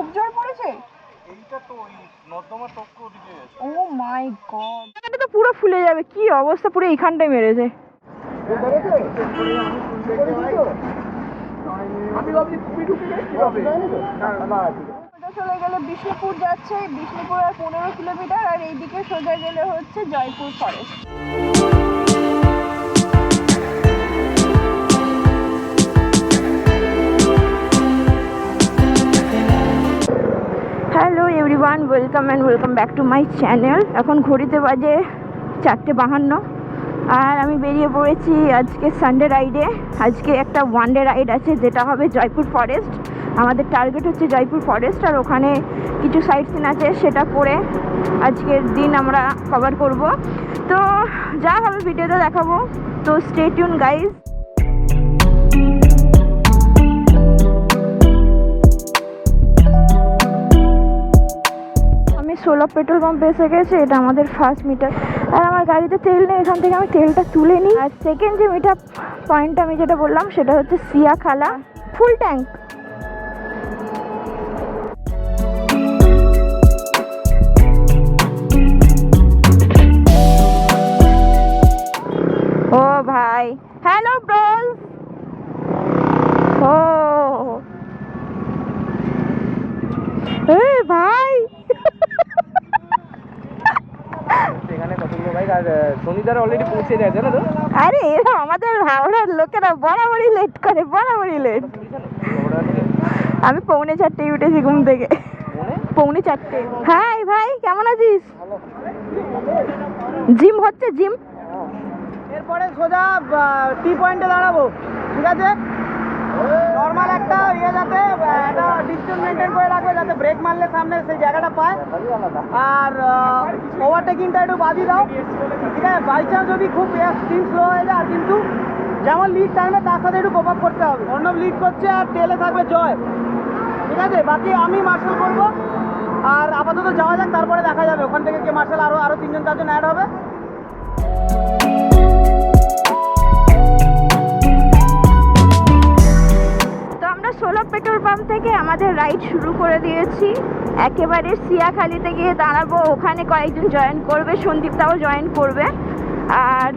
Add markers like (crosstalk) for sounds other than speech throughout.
খুব জোর পড়েছে? এইটা তো ওই নর্দমা টপকে ওদিকে গেছে। Oh my god. এটা তো পুরো ফুলে যাবে কি অবস্থা? পুরো এইখানটায় মেরেছে। আমি ভাবছি তুমি ঢুকে গেছি কীভাবে ওটা চলে গেলে বিষ্ণুপুর যাচ্ছে বিষ্ণুপুর আর পনেরো কিলোমিটার আর এইদিকে সোজা গেলে হচ্ছে Jaipur forest everyone welcome and welcome back to my channel এখন ঘড়িতে বাজে চারটে বাহান্ন। আর আমি বেরিয়ে পড়েছি আজকে সানডে রাইডে আজকে একটা ওয়ান ডে রাইড আছে, যেটা হবে জয়পুর ফরেস্ট আমাদের টার্গেট হচ্ছে জয়পুর ফরেস্ট আর ওখানে কিছু সাইট সিন আছে, সেটা করে আজকের দিন আমরা কভার করব। তো যা হবে ভিডিওতে দেখাবো। তো স্টে টিউন গাইজ আমি সোলো পেট্রোল পাম্পে এসে গেছি, এটা আমাদের ফার্স্ট মিটার আর আমার গাড়িতে তেল নেই, এখান থেকে আমি তেলটা তুলে নিই। আর সেকেন্ড যে মিটার পয়েন্ট আমি যেটা বললাম, সেটা হচ্ছে সিয়া খালা ফুল ট্যাঙ্ক ও ভাই হ্যালো ব্রোস ও। ভাই বাইক আর শনিদার অলরেডি পৌঁছে যায় জানো তো? আরে এরা আমাদের হাওড়ার লোকেরা বরাবরই লেট করে বরাবরই লেট আমি পৌনে চারটেই উঠেছি ঘুম থেকে। পৌনে? চারটে। হাই ভাই কেমন আছিস? জিম হচ্ছে জিম। এরপরে সোজা টি পয়েন্টে দাঁড়াবো ঠিক আছে? একটা ইয়ে যাতে একটা ডিস্টেন্স মেনটেন করে রাখবে যাতে ব্রেক মারলে সামনে সেই জায়গাটা পায়। আর ওভারটেকিংটা একটু বাদিয়ে দাও। ঠিক আছে? বাই চান্স যদি খুব স্পিন স্লো হয়ে যায়, কিন্তু যেমন লিড টাইমে তার সাথে একটু কোপ করতে হবে। অর্ণব লিড করছে আর টেলে থাকবে জয়। ঠিক আছে? বাকি আমি মার্শাল করব। আর আপাতত যাওয়া যাক, তারপরে দেখা যাবে। ওখান থেকে কে মার্শাল আরও আরও তিনজন চারজন অ্যাড হবে। তো সোলো পেট্রোল পাম্প থেকে আমাদের রাইড শুরু করে দিয়েছি। একেবারে সিয়াখালিতে গিয়ে দাঁড়াবো। ওখানে কয়েকজন জয়েন করবে, সন্দীপটাও জয়েন করবে। আর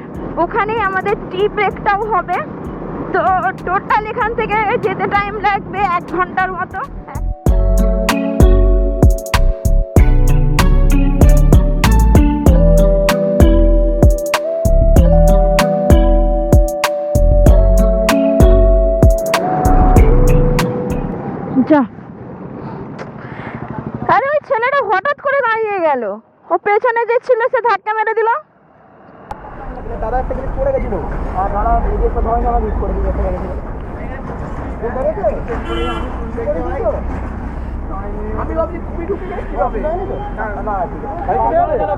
ওখানেই আমাদের টি ব্রেকটাও হবে। তো টোটাল এখান থেকে যেতে টাইম লাগবে এক ঘণ্টার মতো। যা আরে ওই ছেলেটা হঠাৎ করে দাঁড়িয়ে গেল। ও পেছনে যে ছিল সে ধাক্কা মেরে দিল। দাদা একটা ক্লিক করে গেছিল। আর দাদা নিজের সাথে হয় না আমার মিস করে দিয়েছে আমি ভাবছি তুমি ঢুকে গেছি কীভাবে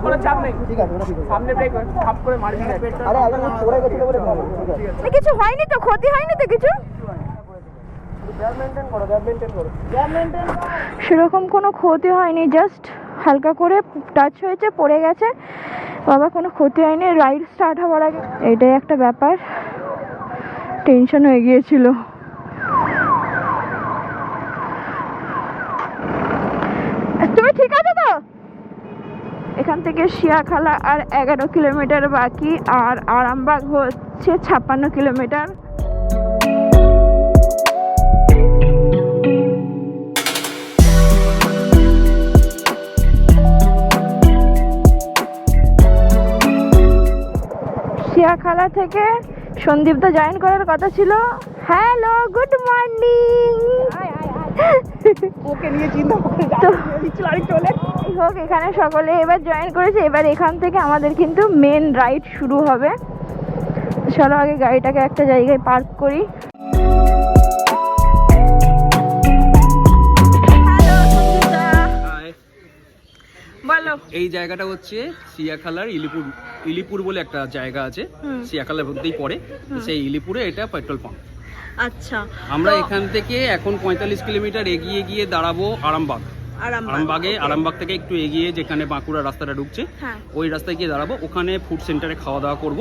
কোনো চাপ নেই। ঠিক আছে সামনে ব্রেক থাপ করে মারবি। আরে আগে পড়ে গেছিল বলে ঠিক আছে। কিছু হয়নি তো? ক্ষতি হয়নি তো কিছু গ্যাপ মেনটেন করো গ্যাপ মেনটেন করো গ্যাপ মেনটেন সেরকম কোনো ক্ষতি হয়নি জাস্ট হালকা করে টাচ হয়েছে, পড়ে গেছে। বাবা, কোনো ক্ষতি হয়নি রাইড স্টার্ট হওয়ার আগে। এটাই একটা ব্যাপার। টেনশন হয়ে গিয়েছিল। তুমি ঠিক আছে তো? এখান থেকে শিয়াখালা আর এগারো কিলোমিটার বাকি, আর আরামবাগ হচ্ছে ছাপ্পান্ন কিলোমিটার। শিয়াখালা থেকে সন্দীপ তো জয়েন করার কথা ছিল। হ্যালো গুড মর্নিং ওকে নিয়ে চিন্তা হোক এখানে সকলে এবার জয়েন করেছে। এবার এখান থেকে আমাদের কিন্তু মেন রাইড শুরু হবে। চলো আগে গাড়িটাকে একটা জায়গায় পার্ক করি। বলো। এই জায়গাটা হচ্ছে সিয়াখালার ইলিপুর ইলিপুর বলে একটা জায়গা আছে। সিয়াখালার মধ্যেই পড়ে। সেই ইলিপুরে এটা পেট্রোল পাম্প। আচ্ছা। আমরা এখান থেকে এখন পঁয়তাল্লিশ কিলোমিটার এগিয়ে গিয়ে দাঁড়াবো আরামবাগ। আরামবাগে আরামবাগ থেকে একটু এগিয়ে যেখানে বাঁকুড়া রাস্তাটা ঢুকছে হ্যাঁ। ওই রাস্তায় গিয়ে দাঁড়াবো। ওখানে ফুড সেন্টারে খাওয়া দাওয়া করব।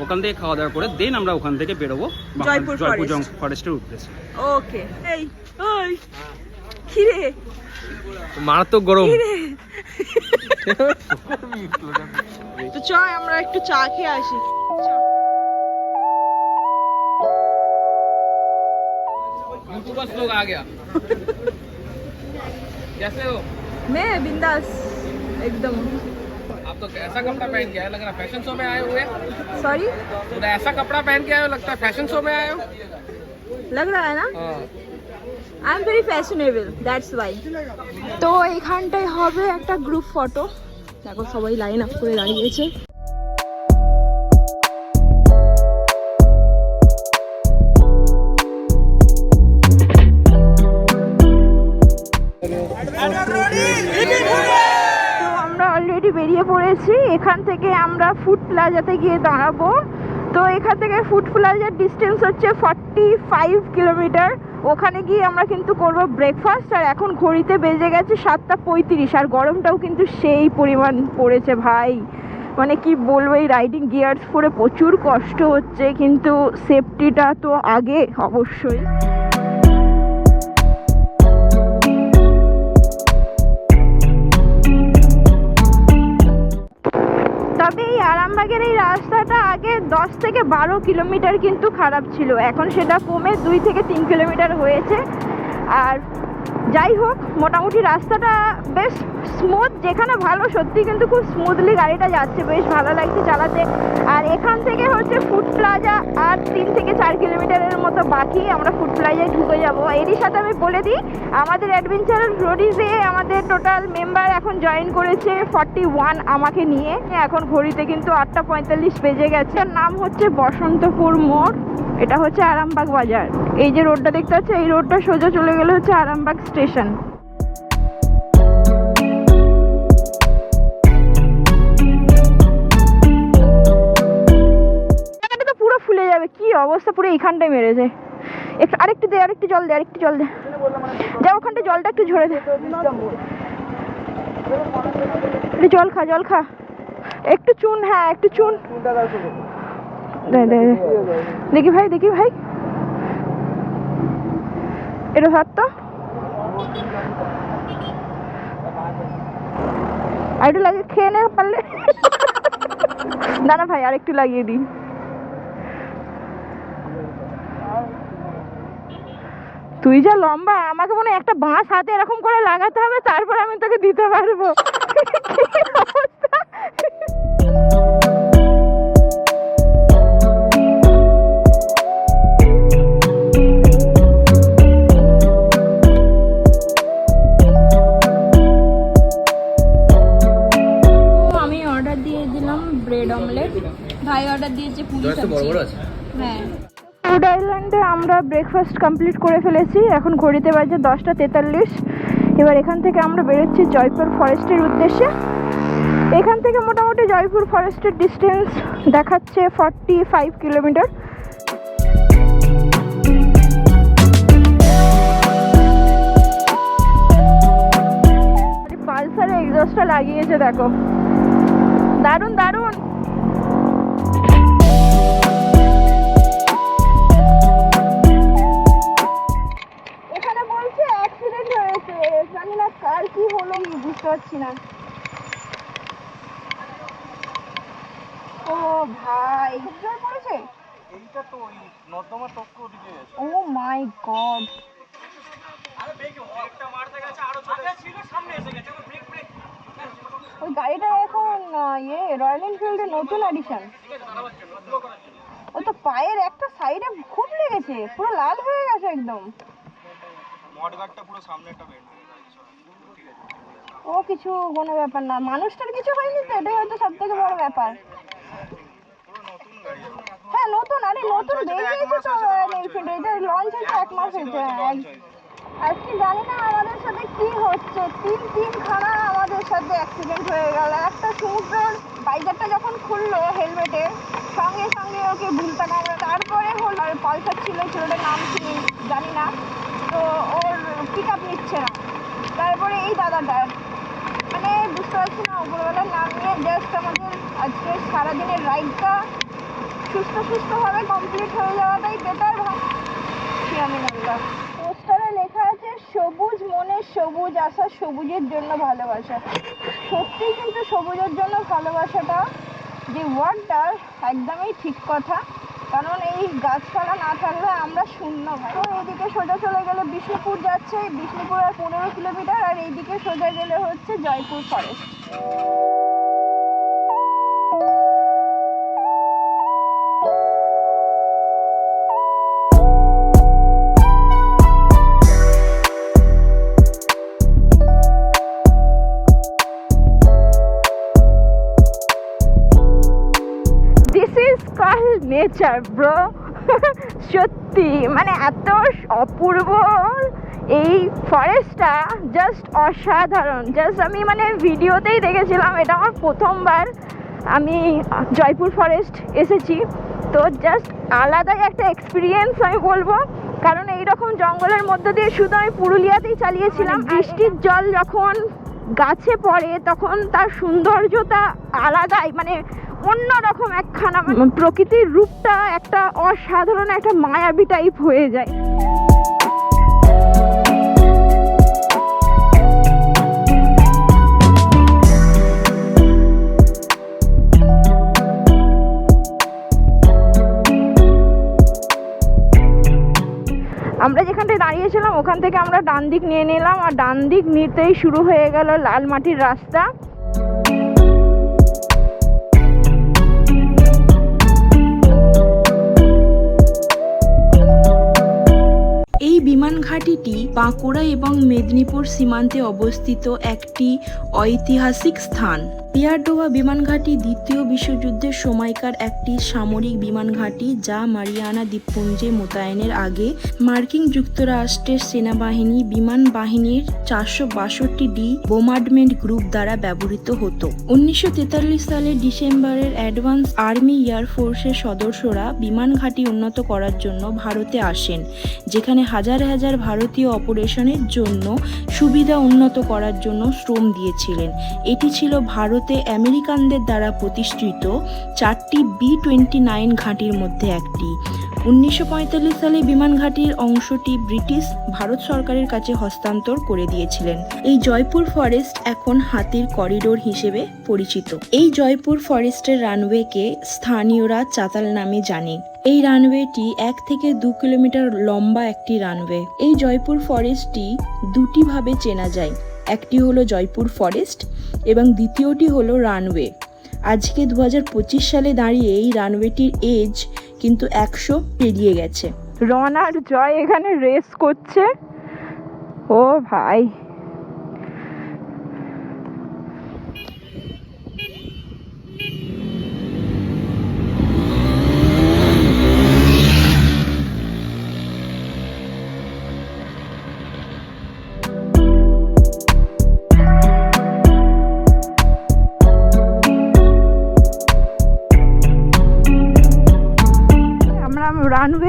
ওখান থেকে খাওয়া দাওয়া করে দেন আমরা ওখান থেকে বেরোবো জয়পুর জয়পুর forest। ফরেস্টের উদ্দেশ্যে। ওকে। এই ওই। মারাত্মক গরম। (laughs) তো চ আমরা একটু চা খেয়ে আসি চ। यूट्यूबर्स लोग आ गया कैसे हो मैं बिंदास एकदम आप तो ऐसा कपड़ा पहन के आए लग रहा फैशन शो में आए हुए सॉरी तो ऐसा कपड़ा पहन के आए हो लगता है फैशन शो में आए हो लग रहा है ना हाँ I am very fashionable that's why তো এইখানটায় হবে একটা গ্রুপ ফটো দেখো সবাই লাইন আপ করে দাঁড়িয়েছে। অলরেডি বেরিয়ে পড়েছি। এখান থেকে আমরা ফুড প্লাজাতে গিয়ে দাঁড়াবো। তো এখান থেকে ফুড প্লাজার ডিস্টেন্স হচ্ছে ফর্টি ফাইভ কিলোমিটার ওখানে গিয়ে আমরা কিন্তু করব ব্রেকফাস্ট আর এখন ঘড়িতে বেজে গেছে সাতটা পঁয়ত্রিশ, আর গরমটাও কিন্তু সেই পরিমাণ পড়েছে ভাই। মানে কি বলব, এই রাইডিং গিয়ার্স পরে প্রচুর কষ্ট হচ্ছে, কিন্তু সেফটিটা তো আগে অবশ্যই। এই এই রাস্তাটা আগে দশ থেকে বারো কিলোমিটার কিন্তু খারাপ ছিল। এখন সেটা কমে দুই থেকে তিন কিলোমিটার হয়েছে। আর যাই হোক মোটামুটি রাস্তাটা বেশ স্মুথ যেখানে ভালো সত্যি কিন্তু খুব স্মুথলি গাড়িটা যাচ্ছে। বেশ ভালো লাগছে চালাতে। আর এখান থেকে হচ্ছে ফুড প্লাজা আর তিন থেকে চার কিলোমিটারের মতো বাকি আমরা ফুড প্লাজায় ঢুকে যাব। এরই সাথে আমি বলে দিই, আমাদের অ্যাডভেঞ্চার রোডিজে আমাদের টোটাল মেম্বার এখন জয়েন করেছে ফর্টি ওয়ান আমাকে নিয়ে। এখন ঘড়িতে কিন্তু আটটা পঁয়তাল্লিশ বেজে গেছে। নাম হচ্ছে বসন্তপুর মোড়। এটা হচ্ছে আরামবাগ বাজার। এই যে রোডটা দেখতে পাচ্ছ, এই রোডটা সোজা চলে গেলে হচ্ছে আরামবাগ স্টেশন। পুরো ফুলে যাবে, কি অবস্থা, পুরো এইখানটায় মেরেছে একটু, আরেকটু দে, আরেকটু জল দে, আরেকটু জল দে। যা, ওখানটা জলটা একটু ঝরে দে। জল খা জল খা। একটু চুন হ্যাঁ একটু চুন। দেখি ভাই দেখি ভাই। এটা ধর তো। আর একটু লাগিয়ে, খেয়ে নে পারলে। না না ভাই, আরেকটু লাগিয়ে দিই। তুই যা লম্বা, আমাকে মনে একটা বাঁশ হাতে এরকম করে লাগাতে হবে, তারপর আমি তোকে দিতে পারব। ব্রেড অমলেট ভাই অর্ডার দিয়েছে পুরি সবজি। হ্যাঁ। ফুড আইল্যান্ডে আমরা ব্রেকফাস্ট কমপ্লিট করে ফেলেছি। এখন ঘড়িতে বাজে দশটা তেতাল্লিশ। এবার এখান থেকে আমরা বেরোচ্ছি জয়পুর ফরেস্টের উদ্দেশ্যে। এখান থেকে মোটামুটি জয়পুর ফরেস্টের ডিস্টেন্স দেখাচ্ছে ফর্টি ফাইভ কিলোমিটার পালসারে এক্সস্টটা লাগিয়েছে দেখো। দারুণ দারুণ। এখানে বলছে অ্যাক্সিডেন্ট হয়েছে। জানি না কার কি হলো আমি বুঝতে পারছি না। ও ভাই। পড়েছে এইটা তো ওই নর্দমা টপকে ওদিকে ও মাই গড। ওই গাড়িটা এখন ইয়ে রয়্যাল এনফিল্ডের নতুন অ্যাডিশন ও তো পায়ের একটা সাইডে খুব লেগেছে পুরো লাল হয়ে গেছে একদম। মডগার্ডটা পুরো ও কিছু কোনো ব্যাপার না মানুষটার কিছু হয়নি তো এটাই হয়তো সব থেকে বড় ব্যাপার। হ্যাঁ নতুন আরে নতুন বেরিয়েছে তো রয়্যাল এনফিল্ড এটা লঞ্চ হয়েছে এক মাস হয়েছে হ্যাঁ, আজকে জানি না আমাদের সাথে কি হচ্ছে। তিন তিন খানা আমাদের সাথে অ্যাক্সিডেন্ট হয়ে গেল। একটা সমুদ্রের বাইজারটা যখন খুললো হেলমেটে সঙ্গে সঙ্গে ওকে ভুলতে নামলো তারপরে হলো আর পালসার ছিল, ছেলেটার নাম কি জানি না। তো ওর পিক আপ নিচ্ছে না। তারপরে এই দাদাটার মানে বুঝতে পারছি না উপরবেলার নাম নিয়ে জাস্ট আমাদের আজকে সারাদিনের রাইডটা সুস্থ সুস্থভাবে কমপ্লিট হয়ে যাওয়াটাই বেটার ভাব কি আমি বললাম সবুজ মনে সবুজ আশা, সবুজের জন্য ভালোবাসা। সত্যি কিন্তু সবুজের জন্য ভালোবাসাটা যে ওয়ার্ডটা একদমই ঠিক কথা। কারণ এই গাছপালা না থাকলে আমরা শূন্য ভাই এইদিকে সোজা চলে গেলে বিষ্ণুপুর যাচ্ছে। বিষ্ণুপুর আর পনেরো কিলোমিটার, আর এইদিকে সোজা গেলে হচ্ছে জয়পুর ফরেস্ট নেচার ব্রো। (laughs) সত্যি মানে এত অপূর্ব এই ফরেস্টটা জাস্ট অসাধারণ। জাস্ট আমি মানে ভিডিওতেই দেখেছিলাম এটা আমার প্রথমবার আমি জয়পুর ফরেস্ট এসেছি। তো জাস্ট আলাদাই একটা এক্সপিরিয়েন্স আমি বলব। কারণ এই রকম জঙ্গলের মধ্যে দিয়ে শুধু আমি পুরুলিয়াতেই চালিয়েছিলাম। বৃষ্টির জল যখন গাছে পড়ে তখন তার সৌন্দর্যটা আলাদাই। মানে অন্যরকম একখানা মানে প্রকৃতির রূপটা একটা অসাধারণ একটা মায়াবী টাইপ হয়ে যায়। আমরা যেখানটায় দাঁড়িয়েছিলাম ওখান থেকে আমরা ডান দিক নিয়ে নিলাম, আর ডান দিক নিতেই শুরু হয়ে গেল লাল মাটির রাস্তা। ঘাঁটিটি বাঁকুড়া এবং মেদিনীপুর সীমান্তে অবস্থিত একটি ঐতিহাসিক স্থান। পিয়ারডোবা বিমান ঘাঁটি দ্বিতীয় বিশ্বযুদ্ধের সময়কার একটি সামরিক বিমানঘাটি যা মারিয়ানা দ্বীপপুঞ্জে মোতায়েনের আগে মার্কিন যুক্তরাষ্ট্রের সেনাবাহিনী বিমান বাহিনীর চারশো বাষট্টি ডি বোমার্ডমেন্ট গ্রুপ দ্বারা ব্যবহৃত হতো। উনিশশো তেতাল্লিশ সালের ডিসেম্বরের অ্যাডভান্স আর্মি এয়ার ফোর্সের সদস্যরা বিমান ঘাঁটি উন্নত করার জন্য ভারতে আসেন, যেখানে হাজার হাজার ভারতীয় অপারেশনের জন্য সুবিধা উন্নত করার জন্য শ্রম দিয়েছিলেন। এটি ছিল ভারতে আমেরিকানদের দ্বারা প্রতিষ্ঠিত চারটি বি টোয়েন্টি নাইন ঘাঁটির মধ্যে একটি। উনিশশো পঁয়তাল্লিশ সালে বিমান ঘাঁটির অংশটি ব্রিটিশ ভারত সরকারের কাছে হস্তান্তর করে দিয়েছিলেন। এই জয়পুর ফরেস্ট এখন হাতির করিডোর হিসেবে পরিচিত। এই জয়পুর ফরেস্টের রানওয়েকে স্থানীয়রা চাতাল নামে জানে। এই রানওয়েটি এক থেকে দু কিলোমিটার লম্বা একটি রানওয়ে। এই জয়পুর ফরেস্টটি দুটি ভাবে চেনা যায়। একটি হলো জয়পুর ফরেস্ট এবং দ্বিতীয়টি হলো রানওয়ে। আজকে দু হাজার পঁচিশ সালে দাঁড়িয়ে এই রানওয়েটির এজ কিন্তু একশো পেরিয়ে গেছে। রন আর জয় এখানে রেস করছে। ও ভাই।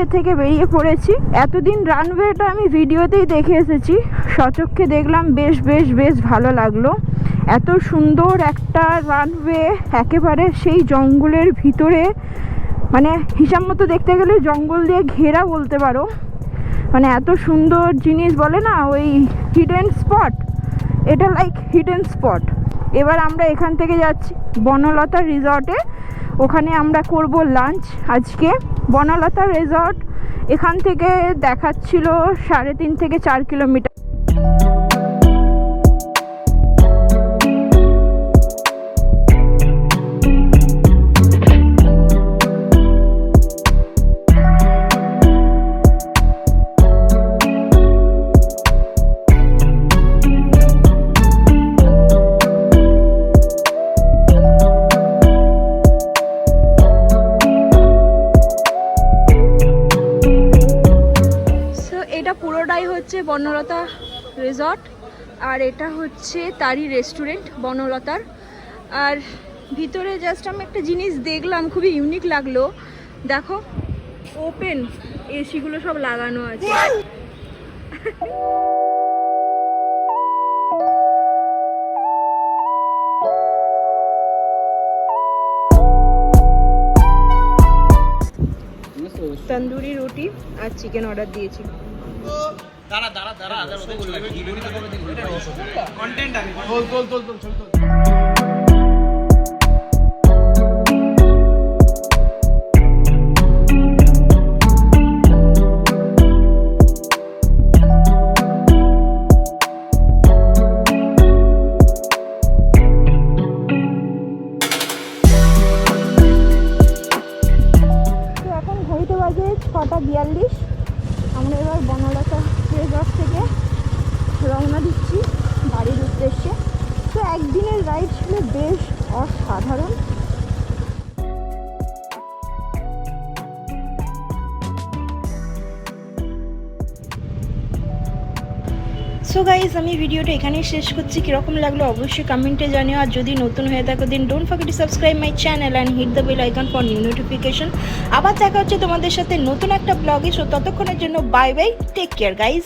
রানওয়ে থেকে বেরিয়ে পড়েছি। এতদিন রানওয়েটা আমি ভিডিওতেই দেখে এসেছি। সচক্ষে দেখলাম বেশ বেশ বেশ ভালো লাগল। এত সুন্দর একটা রানওয়ে, একেবারে সেই জঙ্গলের ভিতরে মানে হিসাব মতো দেখতে গেলে জঙ্গল দিয়ে ঘেরা বলতে পারো। মানে এত সুন্দর জিনিস বলে না, ওই হিডেন স্পট এটা লাইক হিডেন স্পট এবার আমরা এখান থেকে যাচ্ছি। বনলতা রিসর্টে ওখানে আমরা করব লাঞ্চ আজকে। বনলতা রিসর্ট এখান থেকে দেখাচ্ছিল সাড়ে তিন থেকে চার কিলোমিটার। বনলতা রিসর্ট আর এটা হচ্ছে তারই রেস্টুরেন্ট বনলতার। আর ভিতরে জাস্ট আমি একটা জিনিস দেখলাম খুবই ইউনিক লাগল। দেখো ওপেন এসিগুলো সব লাগানো আছে। তন্দুরি রুটি আর চিকেন অর্ডার দিয়েছি। কন্টেন্ট আমি তো সো গাইজ আমি ভিডিওটা এখানেই শেষ করছি। কীরকম লাগল অবশ্যই কমেন্টে জানিও। আর যদি নতুন হয়ে থাকো দিন don't forget to subscribe my channel and hit the bell icon for new notification আবার দেখা হচ্ছে তোমাদের সাথে নতুন একটা ব্লগে সো ততক্ষণের জন্য bye bye take care guys